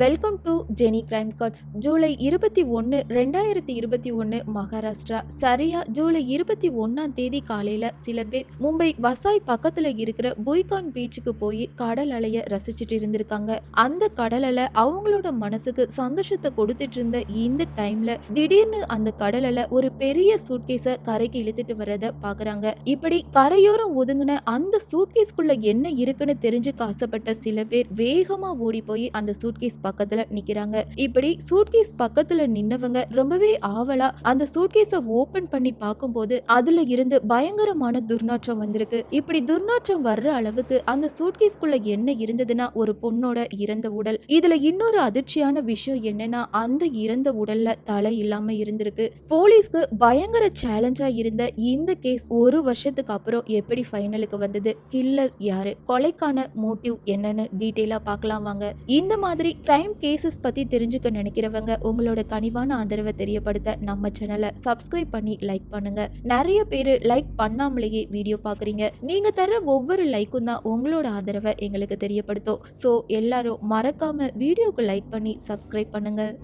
Welcome to Jeni crime cuts July இருபத்தி ஒன்று ரெண்டாயிரத்தி இருபத்தி ஒன்று மகாராஷ்டிரா. சரியா ஜூலை இருபத்தி ஒன்றாம் தேதி காலையில் சில பேர் மும்பை வசாய் பக்கத்தில் இருக்கிற புய்கான் பீச்சுக்கு போய் கடல் அலைய ரசிச்சுட்டு இருந்திருக்காங்க. அந்த கடல் அலை அவங்களோட மனசுக்கு சந்தோஷத்தை கொடுத்துட்டு இருந்த இந்த டைம்ல திடீர்னு அந்த கடல் அலை ஒரு பெரிய சூட்கேஸை கரைக்கு இழுத்துட்டு வர்றத பாக்குறாங்க. இப்படி கரையோரம் ஒதுங்கின அந்த சூட்கேஸ்க்குள்ள என்ன இருக்குன்னு தெரிஞ்சுக்க ஆசைப்பட்ட சில பேர் வேகமா ஓடி போய் அந்த சூட்கேஸ் பக்கத்துல நிக்கிறாங்க. இப்படி சூட்கேஸ் பக்கத்துல நின்னவங்க ரொம்பவே ஆவலா அந்த சூட்கேஸ ஓபன் பண்ணி பார்க்கும்போது அதுல இருந்து பயங்கரமான துர்நாற்றம் வந்திருக்கு. இப்படி துர்நாற்றம் வர்ற அளவுக்கு அந்த சூட்கேஸ்குள்ள என்ன இருந்ததுன்னா ஒரு பொண்ணோட இறந்த உடல். இதுல இன்னொரு அதிர்ச்சியான விஷயம் என்னன்னா அந்த இறந்த உடல்ல தலை இல்லாம இருந்திருக்கு. போலீஸ்க்கு பயங்கர சேலஞ்சா இருந்த இந்த கேஸ் ஒரு வருஷத்துக்கு அப்புறம் எப்படி ஃபைனலுக்கு வந்தது? கில்லர் யாரு? கொலைக்கான மோட்டிவ் என்னன்னு டீட்டெயிலா பார்க்கலாம் வாங்க. இந்த மாதிரி கிரைம் கேசஸ் பற்றி தெரிஞ்சுக்க நினைக்கிறவங்க உங்களோட கனிவான ஆதரவை தெரியப்படுத்த நம்ம சேனலை சப்ஸ்கிரைப் பண்ணி லைக் பண்ணுங்க. நிறைய பேர் லைக் பண்ணாமலேயே வீடியோ பார்க்குறீங்க நீங்கள் தர ஒவ்வொரு லைக்கும் தான் உங்களோட ஆதரவை எங்களுக்கு தெரியப்படுத்தும். ஸோ எல்லாரும் மறக்காம வீடியோக்கு லைக் பண்ணி சப்ஸ்கிரைப் பண்ணுங்கள்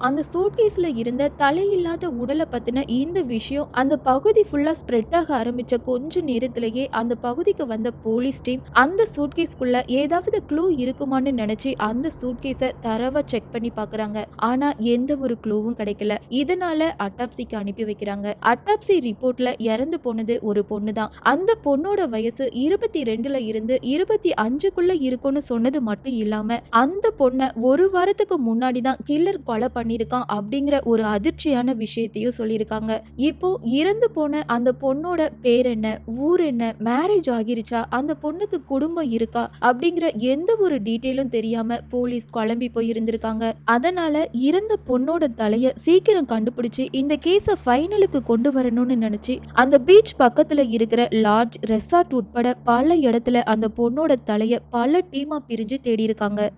அந்த சூட்கேஸில் இருந்த தலையில்லாத உடலை பற்றின இந்த விஷயம் அந்த பகுதி ஃபுல்லாக ஸ்ப்ரெட் ஆக ஆரம்பித்த கொஞ்ச நேரத்திலேயே அந்த பகுதிக்கு வந்த போலீஸ் டீம் அந்த சூட்கேஸ்க்குள்ள ஏதாவது க்ளூ இருக்குமான்னு நினச்சி அந்த சூட்கேஸை தரவா செக் பண்ணி பார்க்குறாங்க ஆனால் எந்த ஒரு க்ளூவும் கிடைக்கல. இதனால அட்டாப்சிக்கு அனுப்பி வைக்கிறாங்க. அட்டாப்சி ரிப்போர்ட்ல இறந்து போனது ஒரு பொண்ணு தான் அந்த பொண்ணோட வயசு இருபத்தி ரெண்டுல இருந்து இருபத்தி அஞ்சுக்குள்ள இருக்கும்னு சொன்னது மட்டும் இல்லாம அந்த பொண்ணை ஒரு வாரத்துக்கு முன்னாடி தான் கில்லர் கொலை பண்ணியிருக்கான் அப்படிங்கிற ஒரு அதிர்ச்சியான விஷயத்தையும் சொல்லியிருக்காங்க. இப்போ இறந்து போன அந்த பொண்ணோட பேர் என்ன ஊர் என்ன மேரேஜ் ஆகிருச்சா அந்த பொண்ணுக்கு குடும்பம் இருக்கா அப்படிங்கிற எந்த ஒரு டீட்டெயிலும் தெரியாம போலீஸ் குழம்பி போயிருந்திருக்காங்க. அதனால இறந்த பொண்ணோட தலைய சீக்கிரம் கண்டுபிடிச்சு இந்த கேஸ ஃபைனலுக்கு கொண்டு வரணும்னு நினைச்சு அந்த பீச் பக்கத்துல இருக்கிற லாட்ஜ் ரெசார்ட் உட்பட பல இடத்துல அந்த பொண்ணோட தலைய பல டீமா பிரிஞ்சு தேடி இருக்காங்க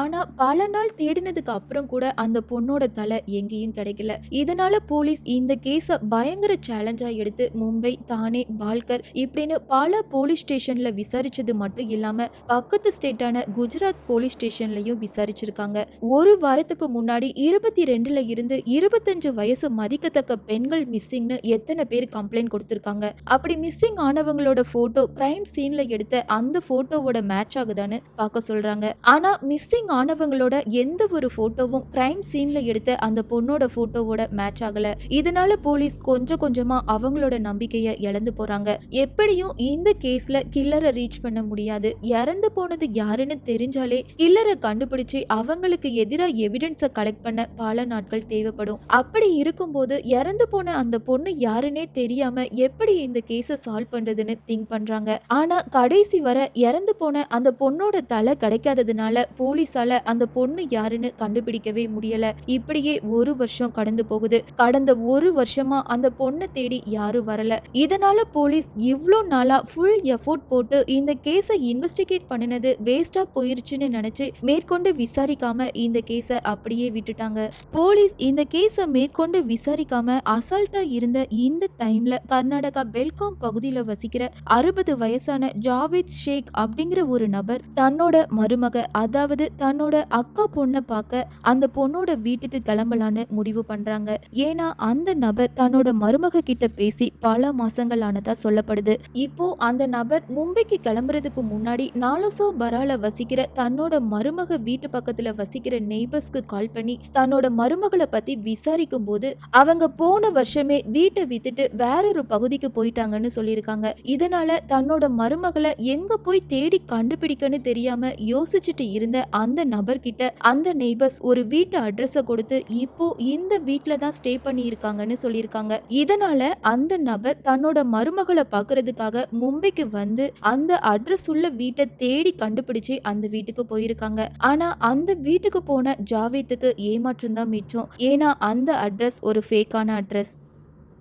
ஆனா பல நாள் தேடினதுக்கு அப்புறம் கூட அந்த பொண்ணோட தலை எங்கேயும் கிடைக்கல. இதனால போலீஸ் இந்த கேஸ பயங்கர சேலஞ்சா எடுத்து மும்பை தானே பால்கர் இப்படின்னு பல போலீஸ் ஸ்டேஷன்ல விசாரிச்சது மட்டும் இல்லாம பக்கத்து ஸ்டேட்டான குஜராத் போலீஸ் ஸ்டேஷன்லயும் விசாரிச்சிருக்காங்க. ஒரு வாரத்துக்கு முன்னாடி இருபத்தி ரெண்டுல இருந்து இருபத்தஞ்சு வயசு மதிக்கத்தக்க பெண்கள் மிஸ்ஸிங்னு எத்தனை பேர் கம்ப்ளைண்ட் கொடுத்திருக்காங்க. அப்படி மிஸ்ஸிங் ஆனவங்களோட போட்டோ கிரைம் சீன்ல எடுத்த அந்த போட்டோவோட மேட்ச் ஆகுதான்னு பார்க்க சொல்றாங்க. ஆனா மிஸ்ஸிங் ஆனவங்களோட எந்த ஒரு போட்டோவும் கிரைம் சீன்ல எடுத்த அந்த பொண்ணோட போட்டோவோட மேட்ச் ஆகல. இதனால போலீஸ் கொஞ்சம் கொஞ்சமா அவங்களோட நம்பிக்கையை இழந்து போறாங்க. எப்படியும் இந்த கேஸ்ல கில்லரை ரீச் பண்ண முடியாது. இறந்து போனது யாருன்னு தெரிஞ்சாலே கில்லரை கண்டுபிடிச்சு அவங்களுக்கு எதிராக எவிடன்ஸை கலெக்ட் பண்ண பல நாட்கள் தேவைப்படும். அப்படி இருக்கும்போது இறந்து போன அந்த பொண்ணு யாருன்னே தெரியாம எப்படி இந்த கேஸை சால்வ் பண்றதுன்னு திங்க் பண்றாங்க. ஆனா கடைசி வர இறந்து போன அந்த பொண்ணோட தலை கிடைக்காததுனால போலீஸ் போலீஸால அந்த பொண்ணு யாருன்னு கண்டுபிடிக்கவே முடியல. இப்படியே ஒரு வருஷம் கடந்து போகுது. கடந்த ஒரு வருஷமா அந்த பொண்ணை தேடி யாரும் வரல. இதனால போலீஸ் இவ்வளோ நாளா ஃபுல் எஃபோர்ட் போட்டு இந்த கேஸை இன்வெஸ்டிகேட் பண்ணினது வேஸ்டா போயிருச்சுன்னு நினைச்சு மேற்கொண்டு விசாரிக்காம இந்த கேஸை அப்படியே விட்டுட்டாங்க. போலீஸ் இந்த கேஸை மேற்கொண்டு விசாரிக்காம அசால்ட்டா இருந்த இந்த டைம்ல கர்நாடகா பெல்காம் பகுதியில வசிக்கிற அறுபது வயசான ஜாவேத் ஷேக் அப்படிங்கிற ஒரு நபர் தன்னோட மருமக அதாவது தன்னோட அக்கா பொண்ணை பார்க்க அந்த பொண்ணோட வீட்டுக்கு கிளம்பலான்னு முடிவு பண்றாங்க. ஏன்னா அந்த நபர் தன்னோட மருமக கிட்ட பேசி பல மாசங்கள் ஆனதா சொல்லப்படுது. இப்போ அந்த நபர் மும்பைக்கு கிளம்புறதுக்கு முன்னாடி நாலசோ பரால வசிக்கிற தன்னோட மருமக வீட்டு பக்கத்துல வசிக்கிற நெய்பர்ஸ்க்கு கால் பண்ணி தன்னோட மருமகளை பத்தி விசாரிக்கும் போது அவங்க போன வருஷமே வீட்டை வித்துட்டு வேற ஒரு பகுதிக்கு போயிட்டாங்கன்னு சொல்லியிருக்காங்க. இதனால தன்னோட மருமகளை எங்க போய் தேடி கண்டுபிடிக்கன்னு தெரியாம யோசிச்சுட்டு இருந்த அந்த நபர்கிட்ட அந்த நெய்பர்ஸ் ஒரு வீட்டு அட்ரஸை கொடுத்து இப்போ இந்த வீட்டில் தான் ஸ்டே பண்ணி இருக்காங்கன்னு சொல்லியிருக்காங்க. இதனால அந்த நபர் தன்னோட மருமகளை பார்க்கறதுக்காக மும்பைக்கு வந்து அந்த அட்ரஸ் உள்ள வீட்டை தேடி கண்டுபிடிச்சு அந்த வீட்டுக்கு போயிருக்காங்க. ஆனா அந்த வீட்டுக்கு போன ஜாவேத்துக்கு ஏமாற்றம் தான் மிச்சம். ஏன்னா அந்த அட்ரஸ் ஒரு ஃபேக்கான அட்ரஸ்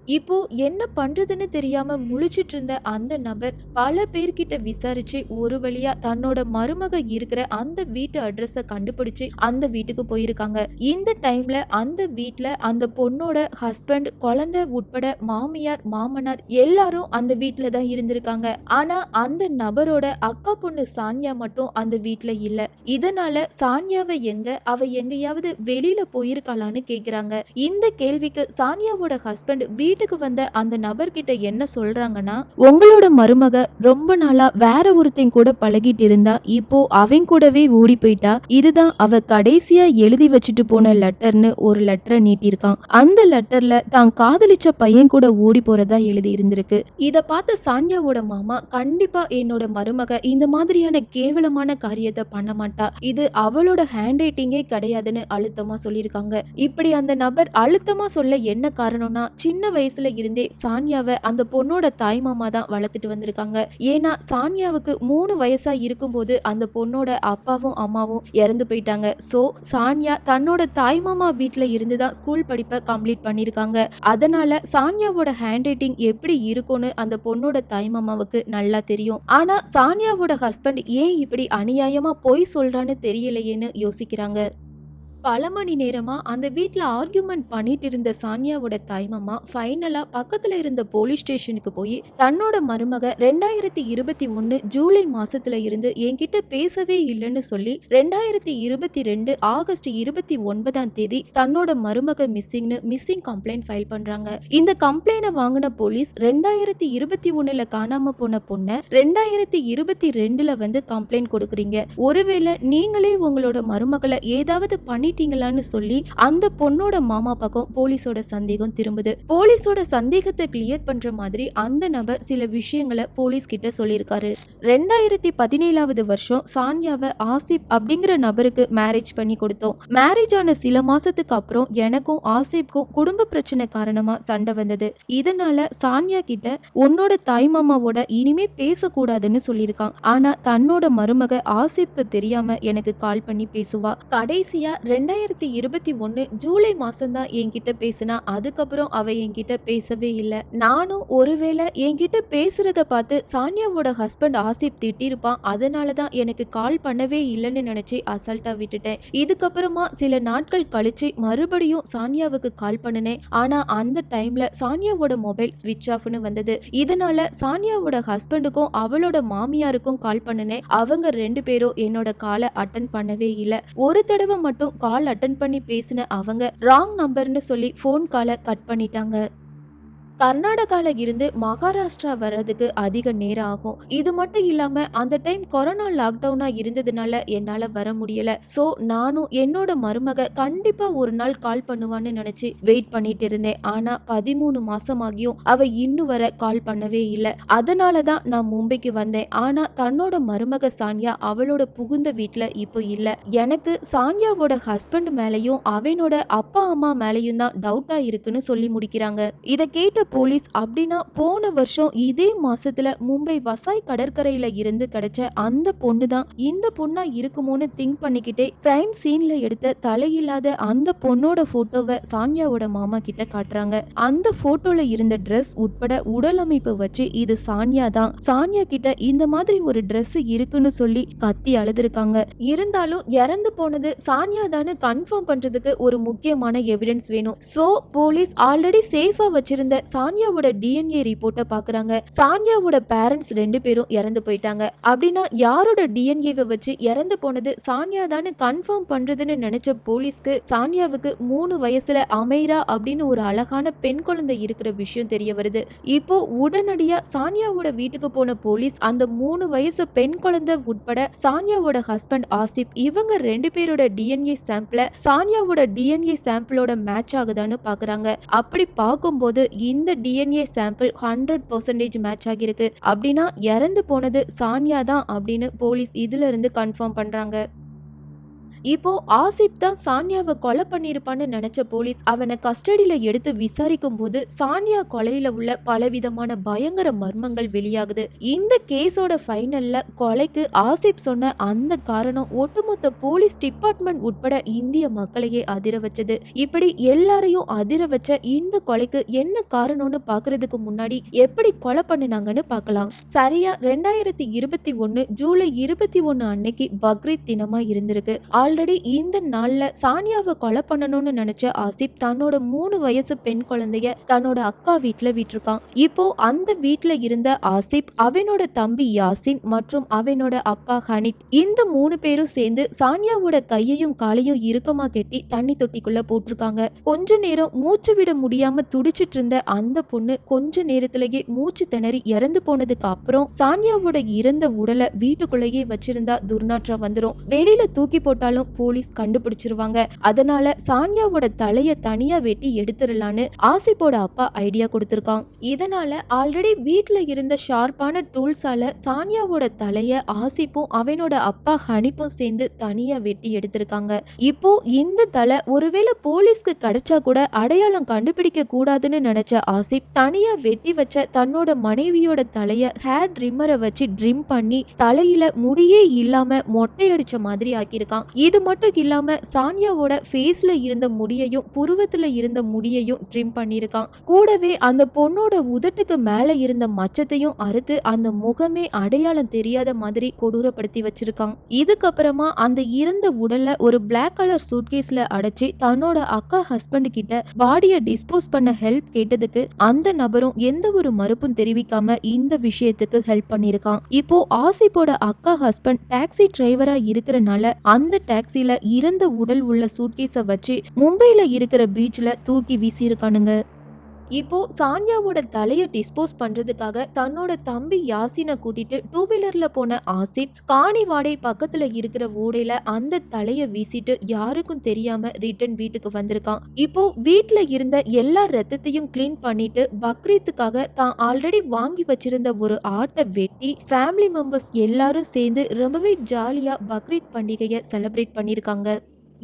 இப்போ என்ன பண்றதுன்னு தெரியாம முழிச்சிட்டு இருந்த அந்த நபர் பல பேர்கிட்ட விசாரிச்சு ஒரு வழியா தன்னோட மருமக இருக்கிற அந்த வீட்டு அட்ரஸ கண்டுபிடிச்சு அந்த வீட்டுக்கு போயிருக்காங்க. இந்த டைம்ல அந்த வீட்டுல அந்த பொண்ணோட ஹஸ்பண்ட் குழந்தை உட்பட மாமியார் மாமனார் எல்லாரும் அந்த வீட்டுல தான் இருந்திருக்காங்க. ஆனா அந்த நபரோட அக்கா பொண்ணு சானியா மட்டும் அந்த வீட்டுல இல்ல. இதனால சான்யாவை எங்க அவ எங்கேயாவது வெளியில போயிருக்காளான்னு கேக்குறாங்க. இந்த கேள்விக்கு சானியாவோட ஹஸ்பண்ட் வீட்டுக்கு வந்த அந்த நபர்கிட்ட என்ன சொல்றாங்கன்னா உங்களோட மருமக ரொம்ப நாளா வேற ஒருத்தன் கூட பழகிட்டு இருந்தா இப்போ அவன் கூடவே ஓடி போயிட்டா இதுதான் அவ கடைசியா எழுதி வச்சுட்டு போன லெட்டர்னு ஒரு லெட்டரை நீட்டிருக்கான் அந்த லெட்டர்ல தான் காதலிச்ச பையன் கூட ஓடி போறதா எழுதி இருந்திருக்கு. இத பார்த்த சான்யாவோட மாமா கண்டிப்பா என்னோட மருமக இந்த மாதிரியான கேவலமான காரியத்தை பண்ண மாட்டா. இது அவளோட ஹேண்ட் ரைட்டிங்கே கிடையாதுன்னு அழுத்தமா சொல்லியிருக்காங்க. இப்படி அந்த நபர் அழுத்தமா சொல்ல என்ன காரணம்னா சின்ன வயசுல இருந்தே சானியாவை அந்த பொண்ணோட தாய் மாமா தான் வளர்த்துட்டு வந்திருக்காங்க. ஏன்னா சானியாவுக்கு மூணு வயசா இருக்கும்போது அந்த பொண்ணோட அப்பாவும் அம்மாவும் இறந்து போயிட்டாங்க. சோ சானியா தன்னோட தாய் மாமா வீட்ல இருந்து தான் ஸ்கூல் படிப்பை கம்ப்ளீட் பண்ணியிருக்காங்க அதனால சானியாவோட ஹேண்ட் ரைட்டிங் எப்படி இருக்கும்னு அந்த பொண்ணோட தாய் மாமாவுக்கு நல்லா தெரியும். ஆனா சானியாவோட ஹஸ்பண்ட் ஏன் இப்படி அநியாயமா பொய் சொல்றான்னு தெரியலையேன்னு யோசிக்கிறாங்க. பல மணி நேரமா அந்த வீட்டில் ஆர்கியூமெண்ட் பண்ணிட்டு இருந்த சானியாவோட தாய்மம்மா ஃபைனலாக பக்கத்துல இருந்த போலீஸ் ஸ்டேஷனுக்கு போய் தன்னோட மருமக ரெண்டாயிரத்தி இருபத்தி ஒன்னு ஜூலை மாசத்துல இருந்து என்கிட்ட பேசவே இல்லைன்னு சொல்லி ரெண்டாயிரத்தி இருபத்தி ரெண்டு ஆகஸ்ட் இருபத்தி ஒன்பதாம் தேதி தன்னோட மருமக மிஸ்ஸிங்னு மிஸ்ஸிங் கம்ப்ளைண்ட் ஃபைல் பண்றாங்க. இந்த கம்ப்ளைண்ட வாங்கின போலீஸ் ரெண்டாயிரத்தி இருபத்தி ஒன்றில் காணாம போன பொண்ணை ரெண்டாயிரத்தி இருபத்தி ரெண்டுல வந்து கம்ப்ளைண்ட் கொடுக்குறீங்க. ஒருவேளை நீங்களே உங்களோட மருமகளை ஏதாவது பண்ணிட்டீங்களான்னு சொல்லி அந்த பொண்ணோட மாமா பக்கம் போலீஸோட சந்தேகம் திரும்புது. போலீஸோட சந்தேகத்தை கிளியர் பண்ற மாதிரி அந்த நபர் சில விஷயங்களை போலீஸ் கிட்ட சொல்லியிருக்காரு. ரெண்டாயிரத்தி பதினேழாவது வருஷம் சான்யாவை ஆசிப் அப்படிங்கிற நபருக்கு மேரேஜ் பண்ணி கொடுத்தோம். மேரேஜ் ஆன சில மாசத்துக்கு அப்புறம் எனக்கும் ஆசிப்க்கும் குடும்ப பிரச்சனை காரணமா சண்டை வந்தது. இதனால சான்யா கிட்ட உன்னோட தாய் மாமாவோட இனிமே பேசக்கூடாதுன்னு சொல்லியிருக்கான். ஆனா தன்னோட மருமக ஆசிப்க்கு தெரியாம எனக்கு கால் பண்ணி பேசுவா. கடைசியா ரெண்டு ரெண்டாயிரத்தி இருபத்தி ஒன்னு ஜூலை மாசம்தான் என்கிட்ட பேசினா அதுக்கப்புறம் அவள் என்கிட்ட பேசவே இல்லை. நானும் ஒருவேளை என்கிட்ட பேசுகிறத பார்த்து சானியாவோட ஹஸ்பண்ட் ஆசிப் திட்டிருப்பான். அதனால தான் எனக்கு கால் பண்ணவே இல்லைன்னு நினச்சி அசால்ட்டா விட்டுட்டேன். இதுக்கப்புறமா சில நாட்கள் கழிச்சு மறுபடியும் சானியாவுக்கு கால் பண்ணினேன். ஆனா அந்த டைம்ல சானியாவோட மொபைல் ஸ்விட்ச் ஆஃப்னு வந்தது. இதனால சானியாவோட ஹஸ்பண்டுக்கும் அவளோட மாமியாருக்கும் கால் பண்ணினேன். அவங்க ரெண்டு பேரும் என்னோட காலை அட்டன் பண்ணவே இல்லை. ஒரு தடவை மட்டும் கால் அட்டன் பண்ணி பேசின அவங்க ராங் நம்பர்னு சொல்லி ஃபோன் காலை கட் பண்ணிட்டாங்க. கர்நாடகால இருந்து மகாராஷ்டிரா வர்றதுக்கு அதிக நேரம் ஆகும். இது மட்டும் இல்லாம அந்த டைம் கொரோனா லாக்டவுனா இருந்ததுனால என்னால வர முடியல. சோ நானும் என்னோட மருமக கண்டிப்பா ஒரு நாள் கால் பண்ணுவான்னு நினைச்சு வெயிட் பண்ணிட்டு இருந்தேன். ஆனா பதிமூணு மாதமாகியும் அவ இன்னும் வர கால் பண்ணவே இல்லை. அதனால தான் நான் மும்பைக்கு வந்தேன். ஆனா தன்னோட மருமக சான்யா அவளோட புகுந்த வீட்டில் இப்போ இல்ல. எனக்கு சான்யாவோட ஹஸ்பண்ட் மேலேயும் அவனோட அப்பா அம்மா மேலேயும் தான் டவுட்டா இருக்குன்னு சொல்லி முடிக்கிறாங்க. இதை கேட்ட போலீஸ் அப்படின்னா போன வருஷம் இதே மாசத்துல மும்பை வசாய் கடற்கரையில இருந்து கிடைச்ச அந்த பொண்ணு தான் இந்த பொண்ணா இருக்குமோன்னு திங்க் பண்ணிக்கிட்டே கிரைம் சீன்ல எடுத்த தலையில்லாத அந்த பொண்ணோட போட்டோவை சான்யாவோட மாமா கிட்ட காட்டுறாங்க. அந்த போட்டோல இருந்த ட்ரெஸ் உட்பட உடல் அமைப்பு வச்சு இது சான்யா தான் சான்யா கிட்ட இந்த மாதிரி ஒரு ட்ரெஸ் இருக்குன்னு சொல்லி கத்தி அழுதுருக்காங்க. இருந்தாலும் இறந்து போனது சான்யா தானு கன்ஃபார்ம் பண்றதுக்கு ஒரு முக்கியமான எவிடன்ஸ் வேணும். சோ போலீஸ் ஆல்ரெடி சேஃபா வச்சிருந்த சான்யாவோட டிஎன்ஏ ரிப்போர்ட்டை பாக்குறாங்க. சான்யாவோட பேரண்ட்ஸ் ரெண்டு பேரும் இறந்து போயிட்டாங்க. அப்படின்னா யாரோட டிஎன்ஏவை வச்சு இறந்து போனது சானியா தான் கன்ஃபார்ம் பண்றதுன்னு நினைச்ச போலீஸ்க்கு சானியாவுக்கு மூணு வயசுல அமைரா அப்படின்னு ஒரு அழகான பெண் குழந்தை இருக்கிற விஷயம் தெரிய வருது. இப்போ உடனடியா சானியாவோட வீட்டுக்கு போன போலீஸ் அந்த மூணு வயசு பெண் குழந்தை உட்பட சானியாவோட ஹஸ்பண்ட் ஆசிப் இவங்க ரெண்டு பேரோட டிஎன்ஏ சாம்பிள சானியாவோட டிஎன்ஏ சாம்பிளோட மேட்ச் ஆகுதான்னு பாக்குறாங்க. அப்படி பார்க்கும்போது இந்த இந்த DNA sample hundred percentage match ஆகியிருக்கு. அப்படின்னா இறந்து போனது சான்யா தான் அப்படின்னு போலீஸ் இதுல இருந்து கன்ஃபார்ம் பண்றாங்க. இப்போ ஆசிப் தான் சானியாவை கொலை பண்ணியிருப்பான்னு நினைச்ச போலீஸ் அவனை கஸ்டடியில எடுத்து விசாரிக்கும் போது சானியா கொலையில உள்ள பலவிதமான பயங்கர மர்மங்கள் வெளியாகுது. இந்த கேஸோட ஃபைனல்ல கொலைக்கு ஆசிப் சொன்ன அந்த காரணம் ஒட்டுமொத்த போலீஸ் டிபார்ட்மெண்ட் உட்பட இந்திய மக்களையே அதிர வச்சது. இப்படி எல்லாரையும் அதிர வச்ச இந்த கொலைக்கு என்ன காரணம்னு பாக்குறதுக்கு முன்னாடி எப்படி கொலை பண்ணினாங்கன்னு பார்க்கலாம் சரியா ரெண்டாயிரத்தி இருபத்தி ஒன்னு ஜூலை இருபத்தி ஒன்னு அன்னைக்கு பக்ரீத் தினமா இருந்திருக்கு. ஆல்ரெடி இந்த நாள்ல சானியாவை கொலை பண்ணணும்னு நினைச்ச ஆசிப் தன்னோட மூணு வயசு பெண் குழந்தைய தன்னோட அக்கா வீட்டில் விட்டுருக்கான். இப்போ அந்த வீட்டில் இருந்த ஆசிப் அவனோட தம்பி யாசின் மற்றும் அவனோட அப்பா ஹனிப் இந்த மூணு பேரும் சேர்ந்து சானியாவோட கையையும் காலையும் இறுக்கமா கெட்டி தண்ணி தொட்டிக்குள்ள போட்டிருக்காங்க. கொஞ்ச நேரம் மூச்சு விட முடியாம துடிச்சிட்டு இருந்த அந்த பொண்ணு கொஞ்ச நேரத்திலேயே மூச்சு திணறி இறந்து போனதுக்கு அப்புறம் சானியாவோட இறந்த உடலை வீட்டுக்குள்ளேயே வச்சிருந்தா துர்நாற்றம் வந்துரும். வெளியில தூக்கி போட்டாலும் போலீஸ் கண்டுபிடிச்சிருவாங்க. அதனால சானியாவோட தலைய தனியா வெட்டி எடுத்துடலான்னு ஆசிப்போட அப்பா ஐடியா கொடுத்திருக்கான். இதனால ஆல்ரெடி வீட்ல இருந்த ஷார்ப்பான டூல்ஸால சானியாவோட தலைய ஆசிப்பும் அவனோட அப்பா ஹனிப்பும் சேர்ந்து தனியா வெட்டி எடுத்திருக்காங்க. இப்போ இந்த தலை ஒருவேளை போலீஸ்க்கு கிடைச்சா கூட அடையாளம் கண்டுபிடிக்க கூடாதுன்னு நினைச்ச ஆசிப் தனியா வெட்டி வச்ச தன்னோட மனைவியோட தலைய ஹேர் ட்ரிம்மரை வச்சு ட்ரிம் பண்ணி தலையில முடியே இல்லாம மொட்டை அடிச்ச மாதிரி ஆக்கியிருக்கான். இது மட்டும் இல்லாமல் சானியாவோட ஃபேஸில் இருந்த முடியையும் புருவத்தில் இருந்த முடியையும் ட்ரிம் பண்ணியிருக்கான். கூடவே அந்த பொண்ணோட உதட்டுக்கு மேலே இருந்த மச்சத்தையும் அறுத்து அந்த முகமே அடையாளம் தெரியாத மாதிரி கொடூரப்படுத்தி வச்சிருக்கான். இதுக்கப்புறமா அந்த இறந்த உடலை ஒரு பிளாக் கலர் சூட்கேஸில் அடைச்சு தன்னோட அக்கா ஹஸ்பண்ட் கிட்ட பாடியை டிஸ்போஸ் பண்ண ஹெல்ப் கேட்டதுக்கு அந்த நபரும் எந்த ஒரு மறுப்பும் தெரிவிக்காம இந்த விஷயத்துக்கு ஹெல்ப் பண்ணியிருக்கான். இப்போ ஆசிப்போட அக்கா ஹஸ்பண்ட் டாக்ஸி டிரைவரா இருக்கிறனால அந்த டாக்ஸில இறந்த உடல் உள்ள சூட்கேஸை வச்சு மும்பையில இருக்கிற பீச்ல தூக்கி வீசியிருக்கானுங்க. இப்போ சானியாவோட தலையை டிஸ்போஸ் பண்றதுக்காக தன்னோட தம்பி யாசினை கூட்டிட்டு டூ வீலர்ல போன ஆசிப் காணிவாடை பக்கத்துல இருக்கிற ஓடையில அந்த தலையை வீசிட்டு யாருக்கும் தெரியாம ரிட்டர்ன் வீட்டுக்கு வந்திருக்கான். இப்போ வீட்டுல இருந்த எல்லா ரத்தத்தையும் க்ளீன் பண்ணிட்டு பக்ரீத்துக்காக தான் ஆல்ரெடி வாங்கி வச்சிருந்த ஒரு ஆட்டை வெட்டி ஃபேமிலி மெம்பர்ஸ் எல்லாரும் சேர்ந்து ரொம்பவே ஜாலியா பக்ரீத் பண்டிகையை செலிப்ரேட் பண்ணியிருக்காங்க.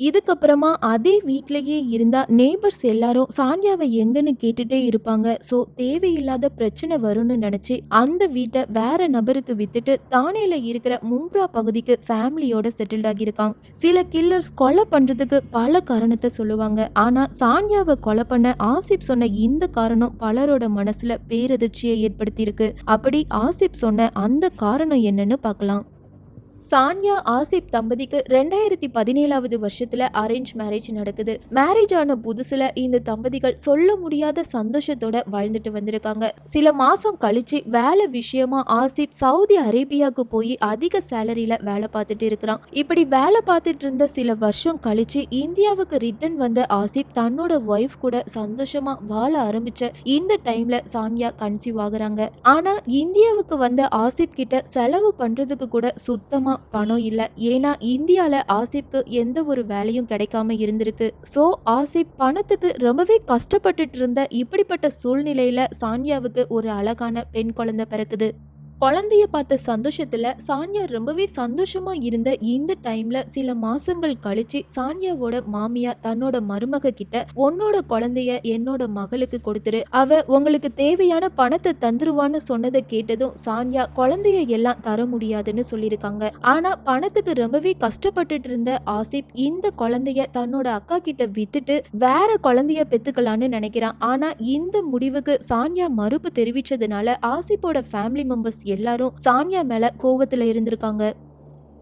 இதுக்கப்புறமா அதே வீட்லயே இருந்தா நெய்பர்ஸ் எல்லாரும் சாண்டியாவை எங்கன்னு கேட்டுட்டே இருப்பாங்க. ஸோ தேவையில்லாத பிரச்சனை வரும்னு நினைச்சு அந்த வீட்டை வேற நபருக்கு வித்துட்டு தானேல இருக்கிற மும்ப்ரா பகுதிக்கு ஃபேமிலியோட செட்டில்ட் ஆகியிருக்காங்க சில கில்லர்ஸ் கொலை பண்றதுக்கு பல காரணத்தை சொல்லுவாங்க. ஆனா சாண்டியாவை கொலை பண்ண ஆசிப் சொன்ன இந்த காரணம் பலரோட மனசுல பேரதிர்ச்சியை ஏற்படுத்தியிருக்கு. அப்படி ஆசிப் சொன்ன அந்த காரணம் என்னன்னு பார்க்கலாம். சான்யா ஆசிப் தம்பதிக்கு ரெண்டாயிரத்தி பதினேழாவது வருஷத்துல அரேஞ்ச் மேரேஜ் நடக்குது. மேரேஜ் ஆன புதுசுல இந்த தம்பதிகள் சொல்ல முடியாத சந்தோஷத்தோட வாழ்ந்துட்டு வந்திருக்காங்க. சில மாசம் கழிச்சு வேலை விஷயமா ஆசிப் சவுதி அரேபியாவுக்கு போய் அதிக சேலரியில வேலை பார்த்துட்டு இருக்கிறான். இப்படி வேலை பார்த்துட்டு இருந்த சில வருஷம் கழிச்சு இந்தியாவுக்கு ரிட்டர்ன் வந்த ஆசிப் தன்னோட ஒய்ஃப் கூட சந்தோஷமா வாழ ஆரம்பிச்ச இந்த டைம்ல சான்யா கன்சீவ் ஆகுறாங்க. ஆனா இந்தியாவுக்கு வந்த ஆசிப் கிட்ட செலவு பண்றதுக்கு கூட சுத்தமா பணம் இல்லை. ஏன்னா இந்தியாவில் ஆசிப்க்கு எந்த ஒரு வேலையும் கிடைக்காம இருந்திருக்கு. ஸோ ஆசிப் பணத்துக்கு ரொம்பவே கஷ்டப்பட்டுட்டு இருந்த இப்படிப்பட்ட சூழ்நிலையில் சான்யாவுக்கு ஒரு அழகான பெண் குழந்தை பிறக்குது. குழந்தைய பார்த்த சந்தோஷத்துல சானியா ரொம்பவே சந்தோஷமா இருந்த இந்த டைம்ல சில மாசங்கள் கழிச்சு சானியாவோட மாமியார் தன்னோட மருமக கிட்ட உன்னோட குழந்தைய என்னோட மகளுக்கு கொடுத்துரு. அவ உங்களுக்கு தேவையான பணத்தை தந்துருவான்னு சொன்னதை கேட்டதும் சானியா குழந்தைய எல்லாம் தர முடியாதுன்னு சொல்லியிருக்காங்க. ஆனா பணத்துக்கு ரொம்பவே கஷ்டப்பட்டுட்டு இருந்த ஆசிப் இந்த குழந்தைய தன்னோட அக்கா கிட்ட வித்துட்டு வேற குழந்தைய பெத்துக்கலான்னு நினைக்கிறான். ஆனா இந்த முடிவுக்கு சானியா மறுப்பு தெரிவிச்சதுனால ஆசிப்போட ஃபேமிலி மெம்பர்ஸ் எல்லாரும் சானியா மேல கோவத்துல இருந்திருக்காங்க.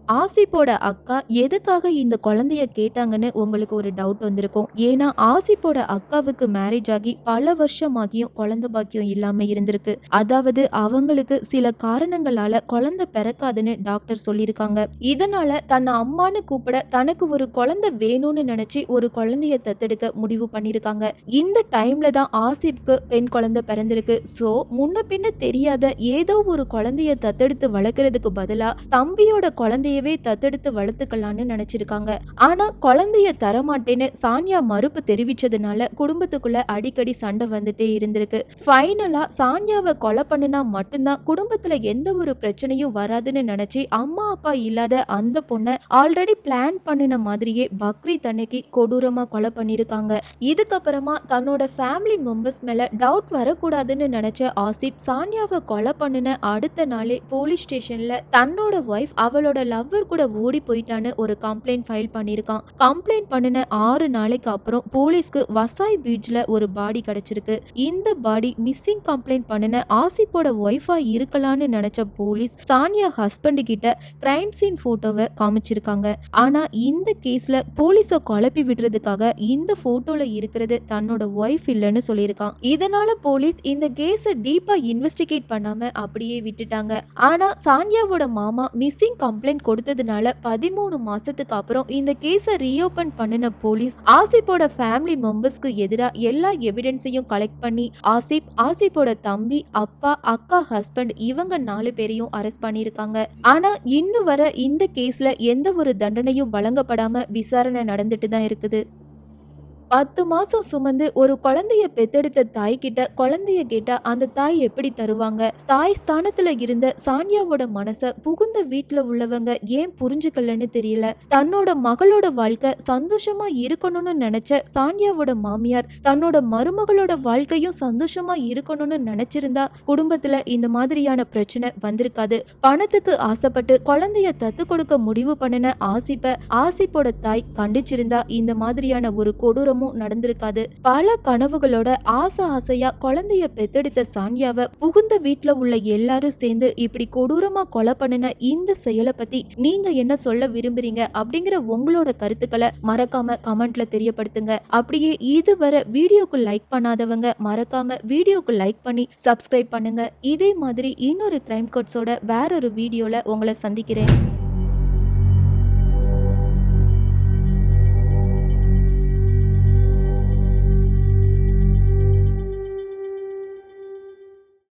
ஆசிப்போட அக்கா எதுக்காக இந்த குழந்தைய கேட்டாங்கன்னு உங்களுக்கு ஒரு டவுட் வந்திருக்கும். ஏன்னா ஆசிப்போட அக்காவுக்கு மேரேஜ் ஆகி பல வருஷமாகியும் குழந்தை பாக்கியம் இல்லாம இருந்திருக்கு. அதாவது அவங்களுக்கு சில காரணங்களால குழந்தை பிறக்காதுன்னு டாக்டர் சொல்லியிருக்காங்க. இதனால தன்னை அம்மான்னு கூப்பிட தனக்கு ஒரு குழந்தை வேணும்னு நினைச்சு ஒரு குழந்தைய தத்தெடுக்க முடிவு பண்ணியிருக்காங்க. இந்த டைம்ல தான் ஆசிப்க்கு பெண் குழந்தை பிறந்திருக்கு. ஸோ முன்ன பின்ன தெரியாத ஏதோ ஒரு குழந்தைய தத்தெடுத்து வளர்க்கறதுக்கு பதிலா தம்பியோட குழந்தைய குழந்தையவே தத்தெடுத்து வளர்த்துக்கலாம்னு நினைச்சிருக்காங்க. ஆனா குழந்தைய தரமாட்டேன்னு சானியா மறுப்பு தெரிவிச்சதுனால குடும்பத்துக்குள்ள அடிக்கடி சண்டை வந்துட்டே இருந்திருக்கு. ஃபைனலா சானியாவை கொலை பண்ணுனா மட்டும்தான் குடும்பத்துல எந்த ஒரு பிரச்சனையும் வராதுன்னு நினைச்சு அம்மா அப்பா இல்லாத அந்த பொண்ணை ஆல்ரெடி பிளான் பண்ணின மாதிரியே பக்ரீத் அன்னைக்கு கொடூரமா கொலை பண்ணிருக்காங்க. இதுக்கப்புறமா தன்னோட ஃபேமிலி மெம்பர்ஸ் மேல டவுட் வரக்கூடாதுன்னு நினைச்ச ஆசிப் சானியாவை கொலை பண்ணின அடுத்த நாளே போலீஸ் ஸ்டேஷன்ல தன்னோட ஒய்ஃப் அவளோட லவ்வர் கூட ஓடி போயிட்டான்னு ஒரு கம்ப்ளைண்ட் ஃபைல் பண்ணியிருக்கான். கம்ப்ளைண்ட் பண்ணின ஆறு நாளைக்கு அப்புறம் போலீஸ்க்கு வசாய் பீச்ல ஒரு பாடி கிடைச்சிருக்கு. இந்த பாடி மிஸ்ஸிங் கம்ப்ளைண்ட் பண்ணின ஆசிப்போட ஒய்ஃபா இருக்கலாம்னு நினைச்ச போலீஸ் சானியா ஹஸ்பண்ட் கிட்ட கிரைம் சீன் போட்டோவை காமிச்சிருக்காங்க. ஆனா இந்த கேஸ்ல போலீஸை குழப்பி விடுறதுக்காக இந்த போட்டோல இருக்கிறது தன்னோட ஒய்ஃப் இல்லைன்னு சொல்லியிருக்கான். இதனால போலீஸ் இந்த கேஸை டீப்பா இன்வெஸ்டிகேட் பண்ணாம அப்படியே விட்டுட்டாங்க. ஆனா சானியாவோட மாமா மிஸ்ஸிங் கம்ப்ளைண்ட் கொடுத்ததுனால பதிமூணு மாசத்துக்கு அப்புறம் இந்த கேஸை ரீஓபன் பண்ணின போலீஸ் ஆசிப்போட ஃபேமிலி மெம்பர்ஸ்க்கு எதிராக எல்லா எவிடன்ஸையும் கலெக்ட் பண்ணி ஆசிப் ஆசிப்போட தம்பி அப்பா அக்கா ஹஸ்பண்ட் இவங்க நாலு பேரையும் அரெஸ்ட் பண்ணியிருக்காங்க. ஆனா இன்னும் வர இந்த கேஸ்ல எந்த ஒரு தண்டனையும் வழங்கப்படாம விசாரணை நடந்துட்டு தான் இருக்குது. பத்து மாசம் சுமந்து ஒரு குழந்தைய பெத்தெடுத்த தாய் கிட்ட குழந்தைய கேட்டா அந்த தாய் எப்படி தருவாங்க? தாய் ஸ்தானத்துல இருந்த சானியாவோட மனச புகுந்த வீட்டுல உள்ளவங்க ஏன் புரிஞ்சுக்கலன்னு தெரியல. தன்னோட மகளோட வாழ்க்கை சந்தோஷமா இருக்கணும்னு நினைச்ச சானியாவோட மாமியார் தன்னோட மருமகளோட வாழ்க்கையும் சந்தோஷமா இருக்கணும்னு நினைச்சிருந்தா குடும்பத்துல இந்த மாதிரியான பிரச்சனை வந்திருக்காது. பணத்துக்கு ஆசைப்பட்டு குழந்தைய தத்து கொடுக்க முடிவு பண்ணின ஆசிப்ப ஆசிப்போட தாய் கண்டிச்சிருந்தா இந்த மாதிரியான ஒரு கொடூரம் கொடூரமும் நடந்திருக்காது. பல கனவுகளோட ஆசை ஆசையா குழந்தைய பெத்தெடுத்த சானியாவை புகுந்த வீட்டுல உள்ள எல்லாரும் சேர்ந்து இப்படி கொடூரமா கொலை பண்ணின இந்த செயலை பத்தி நீங்க என்ன சொல்ல விரும்புறீங்க அப்படிங்கிற உங்களோட கருத்துக்களை மறக்காம கமெண்ட்ல தெரியப்படுத்துங்க. அப்படியே இதுவரை வீடியோக்கு லைக் பண்ணாதவங்க மறக்காம வீடியோக்கு லைக் பண்ணி சப்ஸ்கிரைப் பண்ணுங்க. இதே மாதிரி இன்னொரு கிரைம் கோட்ஸோட வேறொரு வீடியோல உங்களை சந்திக்கிறேன்.